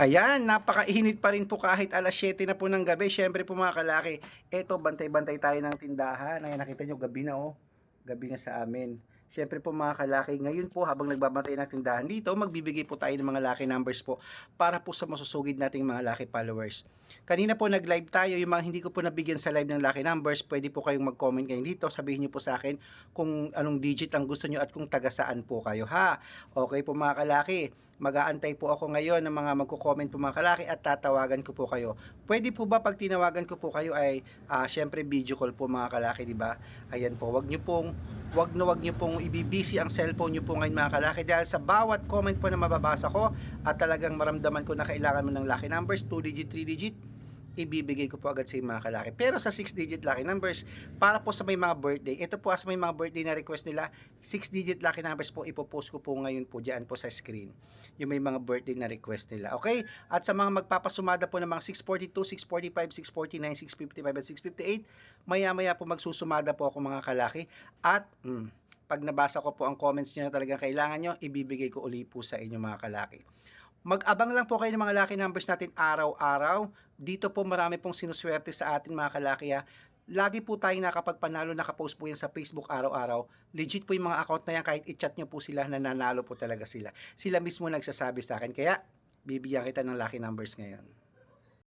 Ayan, napakainit pa rin po kahit alas 7 na po ng gabi. Siyempre po mga kalaki, eto bantay-bantay tayo ng tindahan. Ayan, nakita nyo, gabi na oh. Gabi na sa amin. Siyempre po mga kalaki, ngayon po habang nagbabantay ng tindahan dito, magbibigay po tayo ng mga lucky numbers po para po sa masusugid nating mga lucky followers. Kanina po nag-live tayo, yung mga hindi ko po nabigyan sa live ng lucky numbers, pwede po kayong mag-comment kayo dito, sabihin niyo po sa akin kung anong digit ang gusto niyo at kung taga saan po kayo ha. Okay po mga kalaki, mag-aantay po ako ngayon ng mga magko-comment po mga kalaki at tatawagan ko po kayo. Pwede po ba pag tinawagan ko po kayo ay ah, syempre video call po mga kalaki, di ba? Ayan po, wag niyo pong wag na wag niyo pong ibibisi ang cellphone niyo po ngayon mga kalaki dahil sa bawat comment po na mababasa ko at talagang maramdaman ko na kailangan mo ng lucky numbers, 2 digit, 3 digit, ibibigay ko po agad sa mga kalaki. Pero sa 6 digit lucky numbers, para po sa may mga birthday, ito po sa may mga birthday na request nila, 6 digit lucky numbers po ipopost ko po ngayon po dyan po sa screen. Yung may mga birthday na request nila. Okay? At sa mga magpapasumada po ng mga 642, 645, 649, 655 at 658, maya-maya po magsusumada po ako mga kalaki. At mm, pag nabasa ko po ang comments nyo na talagang kailangan nyo, ibibigay ko uli po sa inyo mga kalaki. Mag-abang lang po kayo ng mga lucky numbers natin araw-araw. Dito po marami pong sinuswerte sa atin mga kalaki. ha. Lagi po tayong nakapagpanalo, nakapost po yan sa Facebook araw-araw. Legit po yung mga account na yan, kahit i-chat nyo po sila, nananalo po talaga sila. Sila mismo nagsasabi sa akin. Kaya, bibigyan kita ng lucky numbers ngayon.